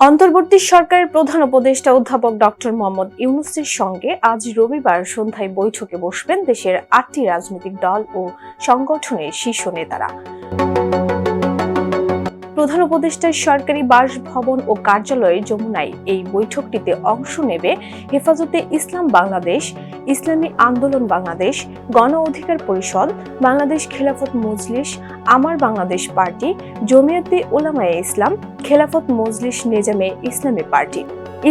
অন্তর্বর্তী সরকারের প্রধান উপদেষ্টা অধ্যাপক ডক্টর মোহাম্মদ ইউনুসের সঙ্গে আজ রবিবার সন্ধ্যায় বৈঠকে বসবেন দেশের আটটি রাজনৈতিক দল ও সংগঠনের শীর্ষ নেতারা। প্রধান উপদেষ্টার সরকারি বাসভবন ও কার্যালয়ে যমুনায় এই বৈঠকটিতে অংশ নেবে হেফাজতে ইসলাম বাংলাদেশ ইসলামী আন্দোলন বাংলাদেশ, গণ অধিকার পরিষদ, বাংলাদেশ খেলাফত মজলিস, আমার বাংলাদেশ পার্টি, জমিয়তে ওলামায়ে ইসলাম, খেলাফত মজলিস নেজামে ইসলামী পার্টি।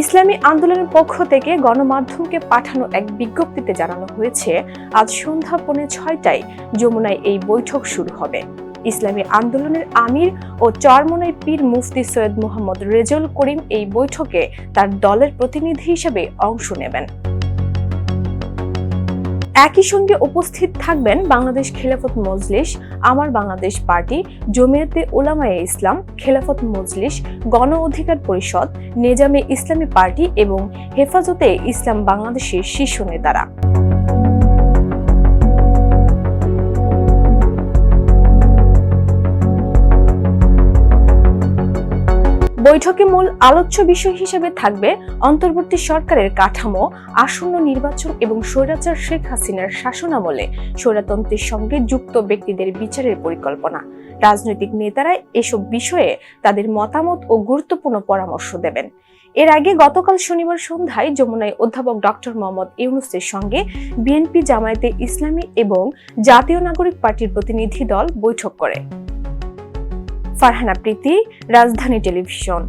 ইসলামী আন্দোলনের পক্ষ থেকে গণমাধ্যমকে পাঠানো এক বিজ্ঞপ্তিতে জানানো হয়েছে, আজ সন্ধ্যা পৌনে ছয়টায় যমুনায় এই বৈঠক শুরু হবে। ইসলামী আন্দোলনের আমির ও চরমনাই পীর মুফতি সৈয়দ মোহাম্মদ রেজল করিম এই বৈঠকে তার দলের প্রতিনিধি হিসেবে অংশ নেবেন। একই সঙ্গে উপস্থিত থাকবেন বাংলাদেশ খেলাফত মজলিস, আমার বাংলাদেশ পার্টি, জমিয়তে ওলামায়ে ইসলাম, খেলাফত মজলিস, গণ অধিকার পরিষদ, নেজামে ইসলামী পার্টি এবং হেফাজতে ইসলাম বাংলাদেশের শীর্ষ নেতারা। বৈঠকে মূল আলোচ্য বিষয় হিসেবে থাকবে অন্তর্বর্তী সরকারের কাঠামো, আসন্ন নির্বাচন এবং স্বৈরাচার শেখ হাসিনার শাসনামলে স্বৈরতন্ত্রের সঙ্গে যুক্ত ব্যক্তিদের বিচারের পরিকল্পনা। রাজনৈতিক নেতারা এসব বিষয়ে তাদের মতামত ও গুরুত্বপূর্ণ পরামর্শ দেবেন। এর আগে গতকাল শনিবার সন্ধ্যায় যমুনায় অধ্যাপক ডক্টর মোহাম্মদ ইউনুসের সঙ্গে বিএনপি জামায়াতে ইসলামী এবং জাতীয় নাগরিক পার্টির প্রতিনিধি দল বৈঠক করে। ফারহানা প্রীতি রাজধানী টেলিভিশন।